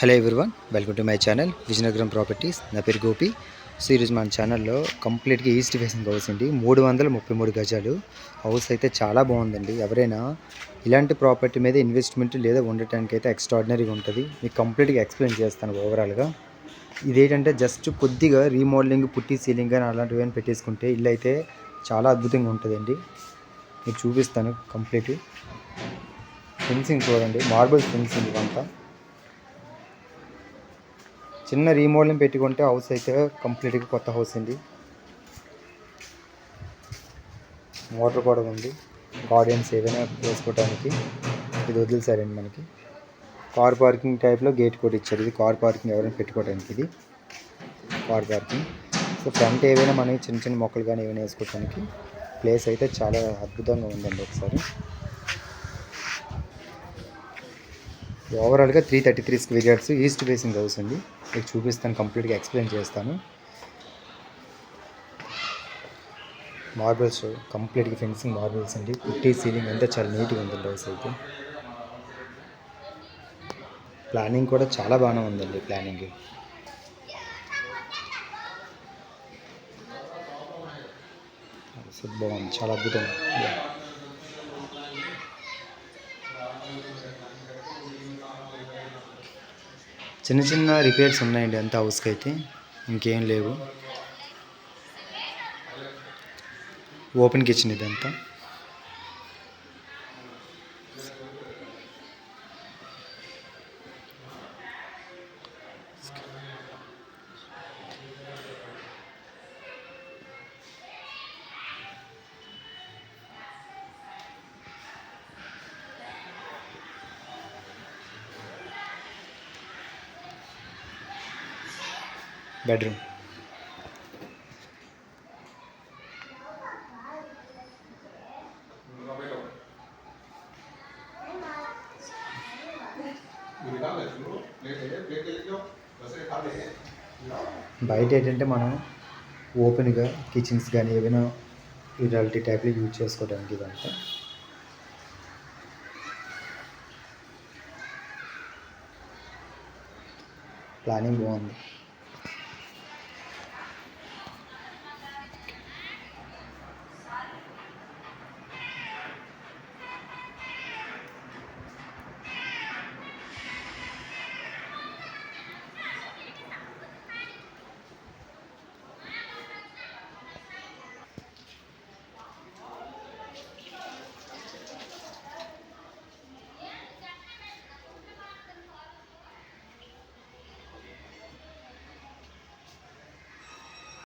Hello everyone welcome to my channel Vizianagaram properties నా పేరు Gopi. So ఈరోజు మన ఛానల్లో కంప్లీట్గా ఈస్ట్ ఫేసింగ్ హౌస్ అండి. మూడు వందల ముప్పై మూడు గజాలు. హౌస్ అయితే చాలా బాగుందండి. ఎవరైనా ఇలాంటి ప్రాపర్టీ మీద ఇన్వెస్ట్మెంట్ లేదా ఉండటానికి అయితే ఎక్స్ట్రాడినరీగా ఉంటుంది. మీకు కంప్లీట్గా ఎక్స్ప్లెయిన్ చేస్తాను ఓవరాల్గా ఇదేంటంటే జస్ట్ కొద్దిగా రీమోడలింగ్ పుట్టి సీలింగ్ అని అలాంటివి అని పెట్టేసుకుంటే ఇల్లు అయితే చాలా అద్భుతంగా ఉంటుందండి. మీకు చూపిస్తాను కంప్లీట్ ఫెన్సింగ్ చూడండి. మార్బుల్ ఫెన్సింగ్ ఇవంతా. చిన్న రీమోడలింగ్ పెట్టుకుంటే హౌస్ అయితే కంప్లీట్గా కొత్త హౌస్ అండి. మోటార్ కూడా ఉంది. గార్డెన్స్ ఏదైనా వేసుకోవడానికి ఇది వదిలేసారండి మనకి. కార్ పార్కింగ్ టైప్లో గేట్ కూడా ఇచ్చారు. ఇది కార్ పార్కింగ్ ఎవరైనా పెట్టుకోవడానికి ఇది. కార్ పార్కింగ్ సో ఫ్రంట్ ఏవైనా మనకి చిన్న చిన్న మొక్కలు కానీ ఏమైనా వేసుకోవడానికి ప్లేస్ అయితే చాలా అద్భుతంగా ఉందండి ఒకసారి. ఓవరాల్గా three thirty three square yards east facing house అండి. మీకు చూపిస్తాను కంప్లీట్గా ఎక్స్ప్లెయిన్ చేస్తాను. మార్బుల్స్ కంప్లీట్గా ఫెన్సింగ్ మార్బుల్స్ అండి. పుట్టి సీలింగ్ అంతా చాలా నీట్గా ఉందండి హౌస్ అయితే. ప్లానింగ్ కూడా చాలా బాగానే ఉందండి ప్లానింగ్ బాగుంది చాలా అద్భుతంగా చిన్న చిన్న రిపేర్స్ ఉన్నాయండి అంత హౌస్కి అయితే. ఇంకేం లేవు. ఓపెన్ కిచెన్ ఇదంతా. బెడ్రూమ్. బయట ఏంటంటే మనం ఓపెన్గా కిచెన్స్ కానీ ఏమైనా ఇలాంటి టైప్లో యూజ్ చేసుకోవడానికి ఇదంతా. ప్లానింగ్ బాగుంది.